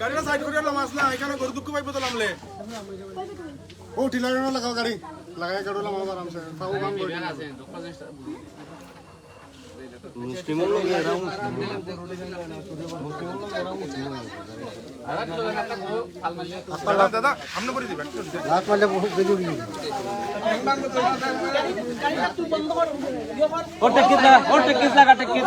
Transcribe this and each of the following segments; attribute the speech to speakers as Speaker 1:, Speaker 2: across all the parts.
Speaker 1: গাড়িটা সাইড করে নামাস না এখানে গরু দুঃখ পাইবো তো নামলে
Speaker 2: ও টিলা গাড়ি লাগাও গাড়ি। লাগাই গাড়ি লাগাও আরামসে। তাও কাম করি।
Speaker 1: দাদা সামনে করে দিবেন
Speaker 2: লাখ মারলে বহুত উড়ি
Speaker 3: ওর টিকিট লাগা ওর টিকিট লাগা টিকিট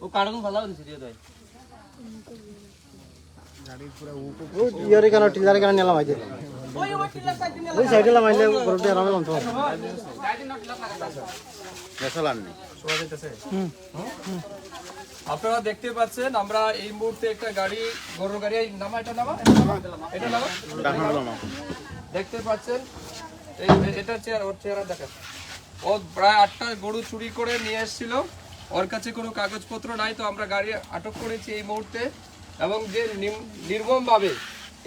Speaker 3: ও ভালো
Speaker 2: ও, ইয়ারে কেন টিলারে কেন নিলাম আইতে ওই সাইডে লামাইলে গরুটি আরামে লঞ্চ
Speaker 4: আপনারা দেখতে পাচ্ছেন আমরা এই মুহূর্তে একটা গাড়ি গরুর গাড়ি নামা এটা নামা? এটা নামা? দেখতে পাচ্ছেন এই এটা চেয়ার ওর চেহারা দেখেন। ও প্রায় আটটা গরু চুরি করে নিয়ে এসেছিল। ওর কাছে কোনো কাগজপত্র নাই তো আমরা গাড়ি আটক করেছি এই মুহূর্তে। এবং যে নিম- নির্মমভাবে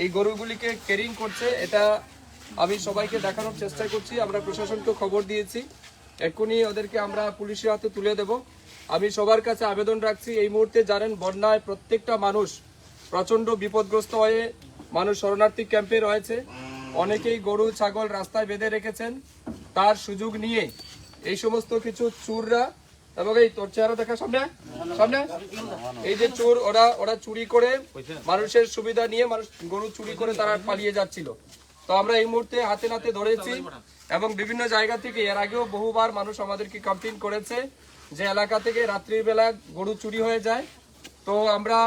Speaker 4: এই গরুগুলিকে কেরিং করছে, এটা আমি সবাইকে দেখানোর চেষ্টা করছি, আমরা প্রশাসনকে খবর দিয়েছি। এক্ষুনি ওদেরকে আমরা পুলিশের হাতে তুলে দেব। আমি সবার কাছে আবেদন রাখছি, এই মুহূর্তে জানেন, বন্যায় প্রত্যেকটা মানুষ প্রচণ্ড বিপদগ্রস্ত হয়ে মানুষ শরণার্থী ক্যাম্পে রয়েছে। অনেকেই গরু, ছাগল রাস্তায় বেঁধে রেখেছেন। তার সুযোগ নিয়ে এই সমস্ত কিছু চুররা এবং এই যে চোর, ওরা ওরা চুরি করে মানুষের সুবিধা নিয়ে মানুষ গরু চুরি করে তারা পালিয়ে যাচ্ছিল। তো আমরা এই মুহূর্তে হাতে এবং বিভিন্ন জায়গা থেকে, এর আগেও বহুবার মানুষ আমাদেরকে কমপ্লেন করেছে যে এলাকা থেকে রাত্রির বেলা গরু চুরি হয়ে যায়। তো আমরা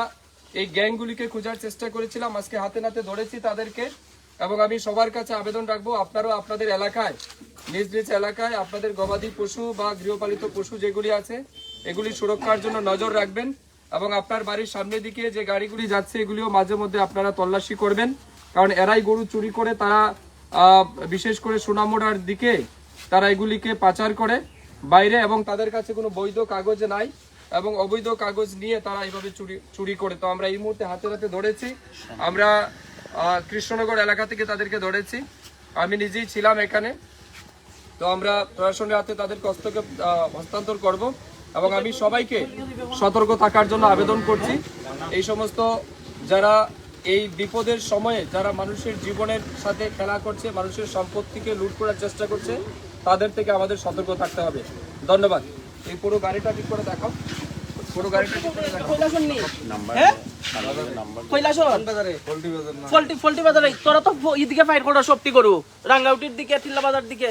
Speaker 4: এই গ্যাংগুলিকে খোঁজার চেষ্টা করেছিলাম, আজকে হাতে নাতে ধরেছি তাদেরকে এবং আমি সবার কাছে আবেদন রাখব, আপনারাও আপনাদের এলাকায় নিজ নিজ এলাকায় আপনাদের গবাদি পশু বা গৃহপালিত পশু যেগুলি আছে, এগুলি সুরক্ষার জন্য নজর রাখবেন এবং আপনার বাড়ির সামনের দিকে যে গাড়িগুলি যাচ্ছে, এগুলিও মাঝে মধ্যে আপনারা তল্লাশি করবেন। কারণ এরাই গরু চুরি করে তারা বিশেষ করে সোনামোড়ার দিকে তারা এগুলিকে পাচার করে। বাইরে এবং তাদের কাছে কোনো বৈধ কাগজ নাই এবং অবৈধ কাগজ নিয়ে তারা এইভাবে চুরি চুরি করে। তো আমরা এই মুহূর্তে হাতে হাতে ধরেছি। আমরা কৃষ্ণনগর এলাকা থেকে তাদেরকে ধরেছি। আমি নিজেই ছিলাম এখানে। তো আমরা প্রশাসনের হাতে তাদের হস্তকে আহ, হস্তান্তর করব এবং আমি সবাইকে সতর্ক থাকার জন্য আবেদন করছি। এই সমস্ত যারা এই বিপদের সময়ে যারা মানুষের জীবনের সাথে খেলা করছে মানুষের সম্পত্তিকে লুট করার চেষ্টা করছে তাদের থেকে আমাদের সতর্ক থাকতে হবে। ধন্যবাদ। এই পুরো গাড়িটা ঠিক করে দেখাও। পুরো গাড়িটা ঠিক করে দেখাও।
Speaker 3: ফল্টি ফল্টি বাজারে তোরা তো ইদিকে ফাইট করো সবটি করু। রাঙ্গাউটির দিকে টিল্লা বাজার দিকে।